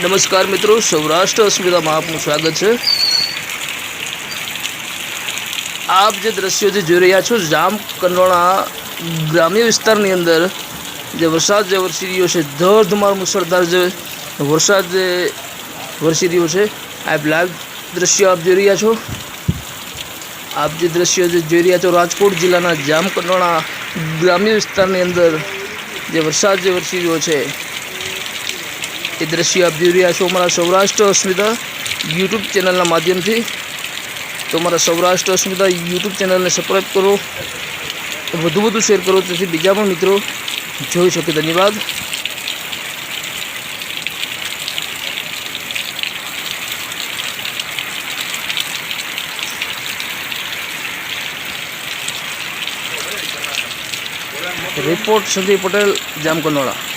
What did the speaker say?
નમસ્કાર મિત્રો, સૌરાષ્ટ્ર અસ્મિતામાં આપનું સ્વાગત છે. આપ જે દ્રશ્યો જે જોઈ રહ્યા છો, જામ કંડોળા ગ્રામ્ય વિસ્તારની અંદર જે વરસાદ જે વરસી રહ્યો છે, ધોધમાર મુસળધાર જે વરસાદ જે વરસી રહ્યો છે, આપ લાઈવ દ્રશ્યો આપ જોઈ રહ્યા છો. આપ જે દ્રશ્યો જે જોઈ રહ્યા છો, રાજકોટ જિલ્લાના જામ કંડોળા ગ્રામ્ય વિસ્તારની અંદર જે વરસાદ જે વરસી રહ્યો છે એ દ્રશ્ય આપ જોઈ રહ્યા છો અમારા સૌરાષ્ટ્ર અસ્મિતા યુટ્યુબ ચેનલના માધ્યમથી તો અમારા સૌરાષ્ટ્ર અસ્મિતા યુટ્યુબ ચેનલને સબસ્ક્રાઈબ કરો વધુ વધુ શેર કરો તેથી બીજા પણ મિત્રો જોઈ શકે ધન્યવાદ રિપોર્ટ સંજય પટેલ જામકંડોળા